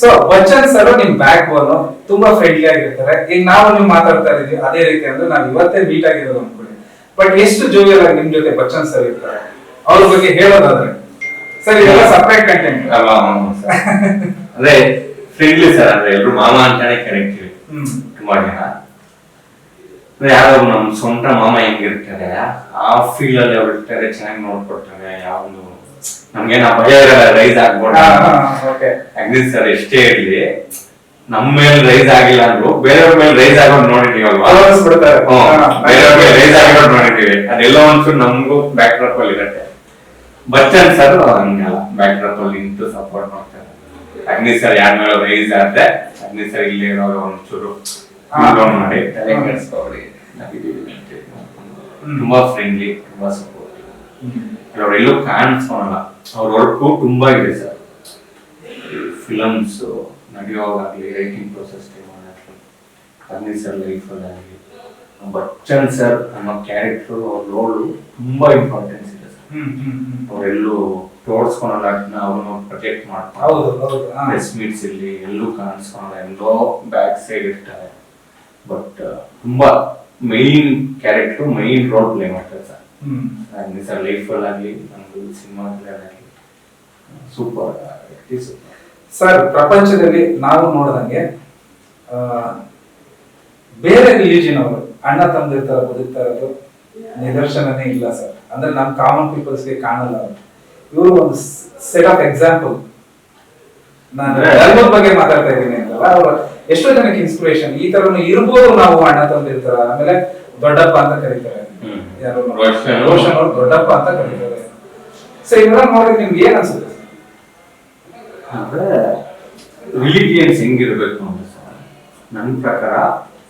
So Bachchan sir ನಿಮ್ backbone ತುಂಬಾ friendly ಆಗಿರ್ತಾರೆ. ಈಗ ನಾವು ನೀವು ಮಾತಾಡ್ತಾ ಇದೀವಿ ಅದೇ ರೀತಿ ಅಂದ್ರೆ ನಾವು ಇವತ್ತೇ ಮೀಟ್ ಆಗಿರೋದು ಅನ್ಕೊಳ್ಳಿ ಬಟ್ ಎಷ್ಟು ಜೋವಿಯಲ್ ಆಗಿ ನಿಮ್ ಜೊತೆ ಬಚ್ಚನ್ ಸರ್ ಇರ್ತಾರೆ? ಅವ್ರ ಬಗ್ಗೆ ಹೇಳೋದಾದ್ರೆ. ಸರ್ ಇದೆಲ್ಲ ಸಪ್ರೇಟ್ ಕಂಟೆಂಟ್. ಅಂದ್ರೆ ಫ್ರೆಂಡ್ಲಿ ಸರ್ ಅಂದ್ರೆ ಎಲ್ರು ಮಾಮ ಅಂತಾನೆ ಕರೀತೀವಿ ತುಂಬಾ ಜನ ಯಾರೋ ನಮ್ ಸ್ವಂತ ಮಾಮ ಹೆಂಗಿರ್ತಾರೆ ಆ ಫೀಲ್ಡ್ ಅಲ್ಲಿ ಅವ್ರು ಇರ್ತಾರೆ ಚೆನ್ನಾಗಿ ನೋಡ್ಕೊಡ್ತಾರೆ ಯಾವ್ದು ನಮ್ಗೇನ ಭಯ ಇರಲ್ಲ ರೈಸ್ ಆಗ್ಬೋದು. ಅಗ್ನಿಸ್ ಸರ್ ಎಷ್ಟೇ ಇರ್ಲಿ ನಮ್ಮ ಮೇಲೆ ರೈಸ್ ಆಗಿಲ್ಲ ಅಂದ್ರು ಬೇರೆಯವ್ರ ಮೇಲೆ ರೈಸ್ ಆಗೋದು ನೋಡಿದೀವಿ ಅಲ್ವಾ? ಬೇರೆಯವ್ರ ಮೇಲೆ ರೈಸ್ ಆಗಿರೋದು ನೋಡಿದೀವಿ. ಅದೆಲ್ಲ ಒಂಚೂರು ನಮಗೂ ಬ್ಯಾಕ್ ಡ್ರಾಪ್ ಅಲ್ಲಿ ಇರುತ್ತೆ. ಬಚ್ಚನ್ ಸರ್ ಹಂಗಲ್ಲ. ಬ್ಯಾಕ್ ಡ್ರಾಪ್ ಅಲ್ಲಿ ನಿಂತು ಸಪೋರ್ಟ್ ಮಾಡ್ತಾರೆ. ಅಗ್ನಿ ಸರ್ ಯಾರ ಮೇಲೆ ರೈಸ್ ಆದ್ರೆ ಅಗ್ನಿ ಸರ್ ಇಲ್ಲಿ ಇರೋ ಒಂಚೂರು ಮಾಡಿ. ತಲೆ. ಕೆಡಿಸ್ಕೊಬೇಡಿ. ತುಂಬಾ ಫ್ರೆಂಡ್ಲಿ ತುಂಬಾ ಸಪೋರ್ಟ್ ಅವರೆಲ್ಲೂ ಕಾಣಿಸ್ಕೊಳಲ್ಲ ಅವ್ರ ವರ್ಕು ತುಂಬಾ ಇದೆ ಸರ್ ಫಿಲಮ್ಸ್ ನಡೆಯೋವಾಗಲಿ ರೈಟಿಂಗ್ ಪ್ರೊಸೆಸ್ ಆಗಲಿ ಸರ್ ಲೈಫಲ್ಲಾಗಲಿ ಬಚ್ಚನ್ ಸರ್ ಅನ್ನೋ ಕ್ಯಾರೆಕ್ಟರ್ ಅವ್ರ ರೋಲು ತುಂಬಾ ಇಂಪಾರ್ಟೆನ್ಸ್ ಇದೆ ಸರ್ ಅವರೆಲ್ಲೂ ತೋರ್ಸ್ಕೊಳಲ್ಲ ಅದನ್ನ ಅವ್ರನ್ನ ಹೌದು ಹಾ. ಪ್ರೆಸ್ ಮೀಟ್ಸ್ ಇಲ್ಲಿ ಎಲ್ಲೂ ಕಾಣಿಸ್ಕೊಳಲ್ಲ ಎಲ್ಲೋ ಬ್ಯಾಕ್ ಸೈಡ್ ಇರ್ತಾರೆ. ಬಟ್ ತುಂಬಾ main character main role play ಮಾಡ್ತಾರೆ ಸರ್ ಹ್ಮ್. ಆಗಲಿ ಸರ್ ಲೈಫಲ್ಲಿ ಆಗಲಿ ನಮ್ದು ಸಿನಿಮಾಗಳಾಗಲಿ ಸೂಪರ್ ಸರ್ ಪ್ರಪಂಚದಲ್ಲಿ ನಾವು ನೋಡ್ದಂಗೆ ಬೇರೆ ರಿಲಿಜನ್ ಅವರು ಅಣ್ಣ ತಂದಿರ್ತಾರ ಬದುಕ್ತಾ ಇರೋದು ನಿದರ್ಶನನೇ ಇಲ್ಲ ಸರ್ ಅಂದ್ರೆ ನಮ್ ಕಾಮನ್ ಪೀಪಲ್ಸ್ಗೆ ಕಾಣಲ್ಲ ಅವರು. ಇವರು ಒಂದು ಸೆಟ್ ಆಫ್ ಎಕ್ಸಾಂಪಲ್ ನಾನು ಧರ್ಮದ ಬಗ್ಗೆ ಮಾತಾಡ್ತಾ ಇದ್ದೀನಿ ಅಂತಲ್ಲ ಅವರು ಎಷ್ಟೋ ಜನಕ್ಕೆ ಇನ್ಸ್ಪಿರೇಷನ್ ಈ ತರನು ಇರ್ಬೋದು ನಾವು ಅಣ್ಣ ತಂದಿರ್ತಾರ ಆಮೇಲೆ ದೊಡ್ಡಪ್ಪ ಅಂತ ಕರೀತಾರೆ. ಯಾರು ರೋಷನ್. ಅವರು ಅವ್ರು ದೊಡ್ಡಪ್ಪ ಅಂತ ಕರೀತಾರೆ. ಸೊ ಇವೆಲ್ಲ ನೋಡಿದ್ರೆ ನಿಮ್ಗೆ ಏನ್ ಅನ್ಸುತ್ತೆ? ಅಂದ್ರೆ ರಿಲಿಜಿಯನ್ಸ್ ಹೆಂಗಿರ್ಬೇಕು ಅಂತ ಸರ್ ನನ್ನ ಪ್ರಕಾರ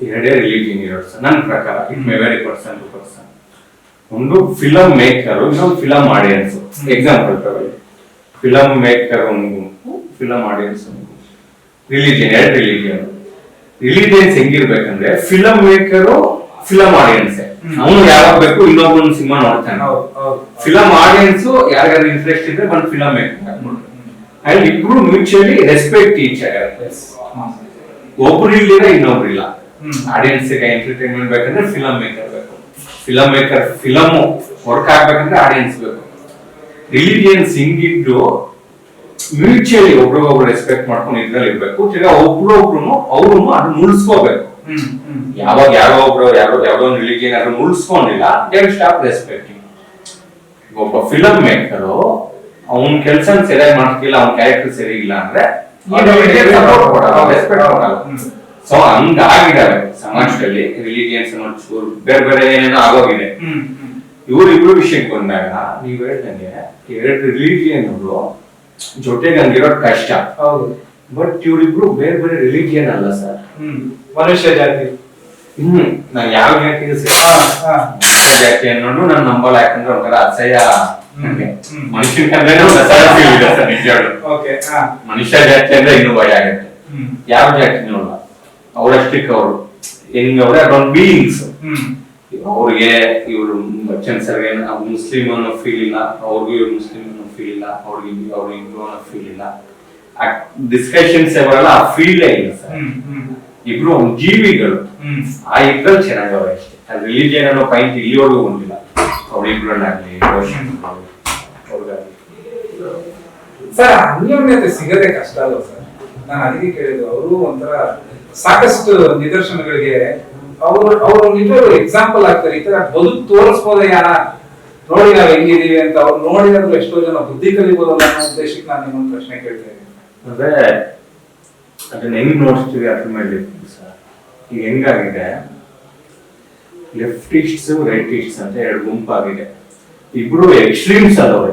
ಎರಡೇ ರಿಲಿಜಿಯನ್ ಇರೋದು ಸರ್. ನನ್ನ ಪ್ರಕಾರ it may vary person to person ಒಂದು ಫಿಲಮ್ ಮೇಕರ್ ಇನ್ನೊಂದು ಫಿಲಮ್ ಆಡಿಯನ್ಸ್ ಎಕ್ಸಾಂಪಲ್ ತಗೊಳ್ಳಿ. ಫಿಲಮ್ ಮೇಕರ್ ಒಂದು ಗುಂಪು ಫಿಲಮ್ ಆಡಿಯನ್ಸ್ ಒಂದು. ರಿಲಿಜಿಯನ್ ಎರಡು ರಿಲಿಜಿಯನ್ ರಿಲಿಜಿಯನ್ಸ್ ಹೆಂಗಿರ್ಬೇಕಂದ್ರೆ ಫಿಲಮ್ ಮೇಕರು ಫಿಲಮ್ ಆಡಿಯನ್ಸ್. ಅವನು ಯಾವಾಗ ಬೇಕು ಇನ್ನೊಬ್ಬನ ಸಿನಿಮಾ ನೋಡ್ತಾನೆ. ಫಿಲಂ ಆಡಿಯನ್ಸ್ ಯಾರಿಗಾದ್ರು ಇಂಟ್ರೆಸ್ಟ್ ಇದ್ರೆ ಒಂದು ಫಿಲಮ್ ಮೇಕರ್ ಅಂಡ್ ಇಬ್ರು ಮ್ಯೂಚುವಲಿ ರೆಸ್ಪೆಕ್ಟ್ ಈಚ್. ಒಬ್ರು ಇಲ್ಲಿದ್ರೆ ಇನ್ನೊಬ್ರು ಇಲ್ಲ. ಆಡಿಯನ್ಸ್ ಎಂಟರ್ಟೈನ್ಮೆಂಟ್ ಬೇಕಂದ್ರೆ ಫಿಲಂ ಮೇಕರ್ ಬೇಕು. ಫಿಲಂ ಮೇಕರ್ ಫಿಲಮ್ ವರ್ಕ್ ಆಗ್ಬೇಕಂದ್ರೆ ಆಡಿಯನ್ಸ್ ಬೇಕು. ರಿಲಿಜಿಯನ್ಸ್ ಹಿಂಗಿದ್ದು ಮ್ಯೂಚುವಲಿ ಒಬ್ರಿಗೊಬ್ರು ರೆಸ್ಪೆಕ್ಟ್ ಮಾಡ್ಕೊಂಡು ಇದ್ರಲ್ಲಿ ಇರ್ಬೇಕು. ಒಬ್ರು ಒಬ್ರೊಬ್ರು ಅವ್ರು ಅದನ್ನ ಉಳಿಸ್ಕೋಬೇಕು. ಯಾವಾಗ ಯಾರೋ ಒಬ್ರು ಯಾರೋ ಯಾವ್ದೋ ಒಂದು ರಿಲಿಜಿಯನ್ ಏನಾದ್ರು ಉಳಿಸ್ಕೊಂಡಿಲ್ಲ ದೇ ಸ್ಟಾಪ್ ರೆಸ್ಪೆಕ್ಟಿಂಗ್ ಒಬ್ಬ ಫಿಲಮ್ ಮೇಕರು ಅವನ ಕೆಲಸ ಸರಿಯಾಗಿ ಮಾಡ್ತಿಲ್ಲ ಅವ್ನ ಕ್ಯಾರೆಕ್ಟರ್ ಸರಿ ಇಲ್ಲ ಅಂದ್ರೆ. ಸೊ ಹಂಗಾಗಿದ್ದಾವೆ ಸಮಾಜದಲ್ಲಿ ರಿಲಿಜಿಯನ್ಸ್ ಚೂರು ಬೇರೆ ಬೇರೆ ಏನೇನೋ ಆಗೋಗಿದೆ. ಹ್ಮ್, ಇಬ್ರು ವಿಷಯಕ್ಕೆ ಬಂದಾಗ ನೀವ್ ಹೇಳ್ದಂಗೆ ಎರಡು ರಿಲಿಜಿಯನ್ ಜೊತೆಗೆ ಹಂಗಿರೋದ್ ಕಷ್ಟ. ಹೌದು. ಬಟ್ ಇವರಿಬ್ರು ಬೇರೆ ಬೇರೆ ರಿಲಿಜಿಯನ್ ಅಲ್ಲ ಸರ್ ಹ್ಮ್ ಮನುಷ್ಯ ಜಾತಿ. ಹ್ಮ್ ನಾ ಯಾವ ಜಾತಿ ಜಾತಿ ಅನ್ನೋದು ನಾನು ನಂಬಲ್ಲ ಯಾಕಂದ್ರೆ ಒಂಥರ ಅಸಹ್ಯ. ಮನುಷ್ಯನ. ಮನುಷ್ಯ ಜಾತಿ ಅಂದ್ರೆ ಇನ್ನು ಭಯ ಆಗುತ್ತೆ. ಯಾವ ಜಾತಿನೂ ಅಲ್ಲ. ಅವರಷ್ಟಕ್ಕೆ ಅವರು. ಹೆಂಗವ್ರೆ ಅದೊಂದು ಬೀಯಿಂಗ್ಸ್. ಅವ್ರಿಗೆ ಇವರು ಬಚ್ಚನ್ ಸರ್ಗೆ ಮುಸ್ಲಿಂ ಅನ್ನೋ ಫೀಲ್ ಇಲ್ಲ ಅವ್ರಿಗೂ ಇವ್ರು ಮುಸ್ಲಿಂ ಅನ್ನೋ ಫೀಲ್ ಇಲ್ಲ ಅವ್ರಿಗೆ ಅವ್ರಿಗೆ ಹಿಂದೂ ಅನ್ನೋ ಫೀಲ್ ಇಲ್ಲ. ಡಿಸ್ಕಷನ್ಸ್ ಅವರೆಲ್ಲ ಆ ಫೀಲ್ಡ್ ಇಲ್ಲ ಸರ್. ಇಬ್ರು ಒಂದು ಜೀವಿಗಳು. ಆ ಇಬ್ಬರು ಚೆನ್ನಾಗವ ಅಷ್ಟೇ. ಅದು ರಿಲಿಜಿಯನ್ ಅನ್ನೋ ಪಾಯಿಂಟ್ ಇಲ್ಲಿವರೆಗೂ ಬಂದಿಲ್ಲ. ಅವ್ರಿಗಾಗ್ಲಿ. ಸರ್ ಅನ್ಯೋನ್ಯತೆ ಸಿಗದೆ ಕಷ್ಟ ಅಲ್ಲ ಸರ್? ನಾನು ಅದಕ್ಕೆ ಕೇಳಿದ್ದು ಅವರು ಒಂಥರ ಸಾಕಷ್ಟು ನಿದರ್ಶನಗಳಿಗೆ ಅವರು ಅವರು ನಿಜವಾಗ್ಲೂ ಎಕ್ಸಾಂಪಲ್ ಆಗ್ತಾರೆ. ಈ ತರ ಬದುಕು ತೋರಿಸ್ಬೋದಯ್ಯ ನೋಡಿ ನಾವು ಹೆಂಗಿದೀವಿ ಅಂತ ಅವ್ರು ನೋಡಿದ್ರು ಎಷ್ಟೋ ಜನ ಬುದ್ಧಿ ಕಲಿಬೋದಲ್ಲ ಅನ್ನೋ ಉದ್ದೇಶಕ್ಕೆ ನಾನು ನಿಮ್ಮೊಂದು ಪ್ರಶ್ನೆ ಕೇಳ್ತಾ ಇದ್ದೀನಿ. ಅಂದ್ರೆ ಅದನ್ನ ಹೆಂಗ್ ನೋಡ್ತೀವಿ ಮೇಲೆ ಇರ್ತದೆ ಸರ್ ಈಗ ಹೆಂಗಾಗಿದೆ? ಲೆಫ್ಟಿಸ್ಟ್ಸ್ ರೈಟಿಸ್ಟ್ಸ್ ಅಂತ ಎರಡು ಗುಂಪಾಗಿದೆ. ಇಬ್ರು ಎಕ್ಸ್ಟ್ರೀಮ್ಸ್ ಅದಾವೆ.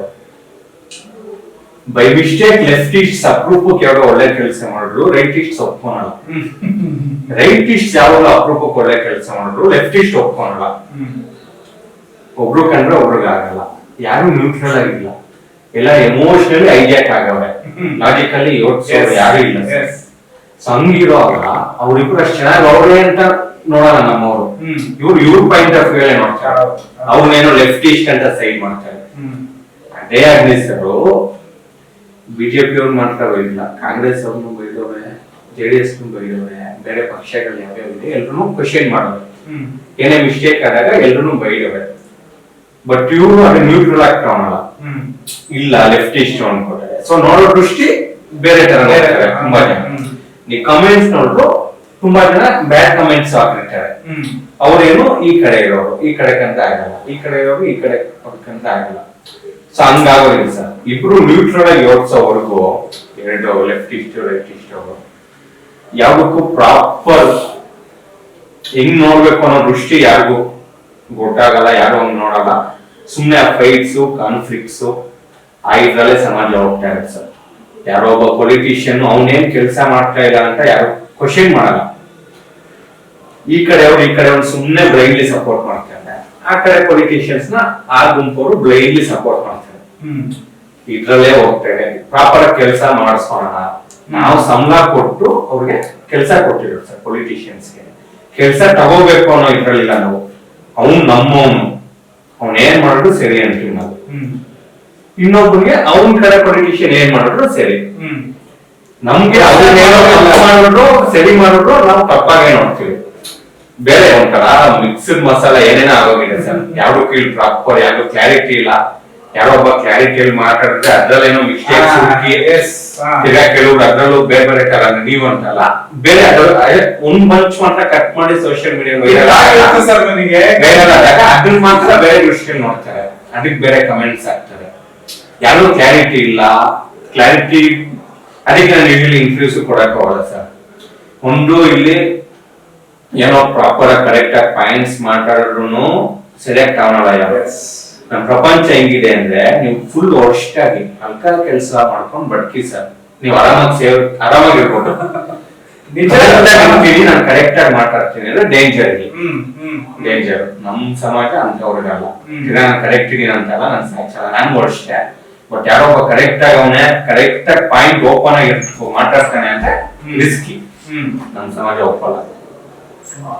ಬೈ ಮಿಸ್ಟೇಕ್ ಲೆಫ್ಟಿಸ್ಟ್ಸ್ ಅಪ್ರೂಪಕ್ಕೆ ಯಾವಾಗ ಒಳ್ಳೆ ಕೆಲಸ ಮಾಡಿದ್ರು ರೈಟಿಸ್ಟ್ಸ್ ಒಪ್ಕೊಳಲ್ಲ. ರೈಟಿಸ್ಟ್ ಯಾವಾಗ ಅಪ್ರೂಪಕ್ಕೆ ಒಳ್ಳೆ ಕೆಲಸ ಮಾಡಿದ್ರು ಲೆಫ್ಟಿಸ್ಟ್ ಒಪ್ಕೊಳಲ್ಲ. ಒಬ್ರು ಕಂಡ್ರೆ ಒಬ್ರಿಗೆ ಆಗಲ್ಲ. ಯಾರು ನ್ಯೂಟ್ರಲ್ ಆಗಿಲ್ಲ. ಎಲ್ಲ ಎಮೋಷನಲಿ ಐಡಿಯಾಕ್ ಆಗವೆ. ಲಾಜಿಕಲಿ ಯೋಚಿಸೋರು ಯಾರೂ ಇಲ್ಲ. ಸಂಗಿರೋವಾಗ ಅವ್ರಿಬ್ರು ಅಷ್ಟು ಚೆನ್ನಾಗಿ ಅವ್ರೇ ಅಂತ ನೋಡಲ್ಲ ನಮ್ಮವರು. ಇವ್ರು ಇವ್ರ ಪಾಯಿಂಟ್ ಆಫ್ ವ್ಯೂ ನೋಡ್ತಾರೆ. ಅವನೇನು ಲೆಫ್ಟಿಸ್ಟ್ ಅಂತ ಸೈಡ್ ಮಾಡ್ತಾರೆ. ಅದೇ ಅಗ್ನಿಸರು ಬಿಜೆಪಿ ಅವ್ರು ಮಾತ್ರ ಬೈದಿಲ್ಲ ಕಾಂಗ್ರೆಸ್ ಅವ್ರನ್ನು ಬೈದವ್ರೆ ಜೆ ಡಿ ಎಸ್ ಬೈದವ್ರೆ ಬೇರೆ ಪಕ್ಷಗಳು ಯಾವ್ಯಾವ ಇದೆ ಎಲ್ರು ಕ್ವಶನ್ ಮಾಡೋದು ಏನೇ ಮಿಸ್ಟೇಕ್ ಆದಾಗ ಎಲ್ರು ಬೈದವ್ರೆ. ಬಟ್ ಇವರು ಅದು ನ್ಯೂಟ್ರಲ್ ಆಗಿ ತಗೊಳಲ್ಲ ಇಲ್ಲ ಲೆಫ್ಟ್ ಇಷ್ಟು ಅನ್ಕೋತಾರೆ ಸೊ ನೋಡೋ ದೃಷ್ಟಿ ಬೇರೆ ತರ ತುಂಬಾ ಜನ. ನೀವು ಕಮೆಂಟ್ಸ್ ನೋಡಿದ್ರು ತುಂಬಾ ಜನ ಬ್ಯಾಡ್ ಕಮೆಂಟ್ಸ್ ಹಾಕಿರ್ತಾರೆ ಅವ್ರೇನು ಈ ಕಡೆ ಇರೋರು ಈ ಕಡೆಗಂತ ಆಗಲ್ಲ ಈ ಕಡೆ ಇರೋರು ಈ ಕಡೆ ಪಕ್ಕಂತ ಆಗಲ್ಲ. ಸೊ ಹಂಗಾಗೋದಿಲ್ಲ ಸರ್. ಇಬ್ರು ನ್ಯೂಟ್ರಲ್ ಆಗಿ ಯೋಚಿಸೋವರೆಗೂ ಎರಡು ಲೆಫ್ಟ್ ಇಷ್ಟು ರೈಟ್ ಇಷ್ಟು ಅವರು ಯಾವ್ದಕ್ಕೂ ಪ್ರಾಪರ್ ಹೆಂಗ್ ನೋಡ್ಬೇಕು ಅನ್ನೋ ದೃಷ್ಟಿ ಯಾರಿಗೂ ಗೊತ್ತಾಗಲ್ಲ ಯಾರು ಹಂಗ್ ನೋಡಲ್ಲ. ಸುಮ್ನೆ ಆ ಫೈಟ್ಸ್ ಕಾನ್ಫ್ಲಿಕ್ಟ್ಸ್ ಆ ಇದ್ರಲ್ಲೇ ಸಮಾಜ ಹೋಗ್ತಾ ಇರುತ್ತೆ ಸರ್. ಯಾರೋ ಒಬ್ಬ ಪೊಲಿಟಿಷಿಯನ್ ಅವನೇನ್ ಕೆಲಸ ಮಾಡ್ತಾ ಇಲ್ಲ ಅಂತ ಯಾರು ಕ್ವಶನ್ ಮಾಡಲ್ಲ. ಈ ಕಡೆ ಅವ್ರು ಈ ಕಡೆ ಅವ್ರು ಸುಮ್ಮನೆ ಬ್ಲೈಂಡ್ಲಿ ಸಪೋರ್ಟ್ ಮಾಡ್ತಾರೆ ಆ ಕಡೆ ಪೊಲಿಟಿಷಿಯನ್ಸ್ನ ಆ ಗುಂಪವರು ಬ್ಲೈಂಡ್ಲಿ ಸಪೋರ್ಟ್ ಮಾಡ್ತಾರೆ ಇದ್ರಲ್ಲೇ ಹೋಗ್ತೇವೆ ಪ್ರಾಪರ್ ಕೆಲಸ ಮಾಡಿಸ್ಕೊಳೋಣ ನಾವು ಸಂಬಳ ಕೊಟ್ಟು ಅವ್ರಿಗೆ ಕೆಲಸ ಕೊಟ್ಟಿರೋದು ಸರ್ ಪೊಲಿಟಿಷಿಯನ್ಸ್ಗೆ ಕೆಲಸ ತಗೋಬೇಕು ಅನ್ನೋ ಇದ್ರಲ್ಲಿಲ್ಲ ನಾವು. ಅವ್ನು ನಮ್ಮವನು. ಅವ್ನೇನ್ ಮಾಡಿದ್ರು ಸರಿ ಅಂತೀವಿ ನಾವು. ಇನ್ನೊಬ್ಬನಿಗೆ ಅವನ್ ಕಡೆ ಪೊಲಿಟಿಷಿಯನ್ ಏನ್ ಮಾಡಿದ್ರು ಸರಿ. ಹ್ಮ್. ನಮ್ಗೆ ಮಾಡಿದ್ರು ಸರಿ ಮಾಡಿದ್ರು ನಾವು ತಪ್ಪಾಗೆ ನೋಡ್ತೀವಿ ಬೇರೆ ಒಂಥರ ಮಿಕ್ಸ್ಡ್ ಮಸಾಲ ಏನೇನೋ ಆಗೋಗಿದೆ ಸರ್. ಯಾವ್ದು ಕೀಳ್ ಪ್ರಾಪರ್ ಯಾವ್ದು ಕ್ಲಾರಿಟಿ ಇಲ್ಲ. ಯಾರೊಬ್ಬ ಒಬ್ಬ ಕ್ಲಾರಿಟಿಯಲ್ಲಿ ಮಾತಾಡಿದ್ರೆ ಅದ್ರಲ್ಲೇನೋ ಮಿಸ್ಟೇಕ್ಸ್ ಹುಡುಕಿ ತಿರ್ಗಾ ಕೆಲವ್ರು ಅದ್ರಲ್ಲೂ ಬೇರೆ ಬೇರೆ ತರ ನೀವು ಅಂತಲ್ಲ. ಬೇರೆ ಅದ್ರ ಅದೇ ಒಂದ್ ಬಂಚ್ ಮಾತ್ರ ಕಟ್ ಮಾಡಿ ಸೋಷಿಯಲ್ ಮೀಡಿಯಾ ಅದನ್ನ ಮಾತ್ರ ಬೇರೆ ದೃಷ್ಟಿಯಲ್ಲಿ ನೋಡ್ತಾರೆ. ಅದಕ್ಕೆ ಬೇರೆ ಕಮೆಂಟ್ಸ್ ಆಗ್ತಾರೆ ಯಾರು ಕ್ಲಾರಿಟಿ ಇಲ್ಲ. ಕ್ಲಾರಿಟಿ ಅದಕ್ಕೆ ನಾನು ಯೂಶಲಿ ಇನ್ಫ್ಲೂಸ್ ಕೊಡಕ್ ಹೋಗಲ್ಲ ಸರ್. ಒಂದು ಇಲ್ಲಿ ಏನೋ ಪ್ರಾಪರ್ ಕರೆಕ್ಟ್ ಆಗಿ ಪಾಯಿಂಟ್ಸ್ ಮಾತಾಡಿದ್ರು ಸೆಲೆಕ್ಟ್ ತಗೊಳಲ್ಲ. ಯಾರು ನಮ್ಮ ಪ್ರಪಂಚ ಹೆಂಗಿದೆ ಅಂದ್ರೆ ನೀವು ಫುಲ್ ಆಗಿ ಅಲ್ಕ ಕೆಲಸ ಮಾಡ್ಕೊಂಡು ಬಡ್ಕಿ ಸರ್. ನೀವು ಆರಾಮಾಗಿ ಸೇವ್ ಆರಾಮಾಗಿರ್ಬೋದು ನಾನು ಕರೆಕ್ಟ್ ಆಗಿ ಮಾತಾಡ್ತೀನಿ ಅಂದ್ರೆ ಡೇಂಜರ್ ಡೇಂಜರ್ ನಮ್ ಸಮಾಜ ಅಂತವ್ರಿಗಲ್ಲ ನಾನು ಕರೆಕ್ಟ್ ಇದೀನಿ ಅಂತಲ್ಲ ನಾನು ಸಾಕ್ಷ ನಾನು ಅಷ್ಟೇ ಬಟ್ ಯಾರೋ ಒಬ್ಬ ಕರೆಕ್ಟ್ ಆಗಿ ಅವನೇ ಕರೆಕ್ಟ್ ಆಗಿ ಪಾಯಿಂಟ್ ಓಪನ್ ಆಗಿ ಮಾತಾಡ್ತಾನೆ ಅಂದ್ರೆ ಹ್ಮ್. ರಿಸ್ಕಿ ಹ್ಮ್ ನಮ್ ಸಮಾಜ ಒಪ್ಪಲ್ಲ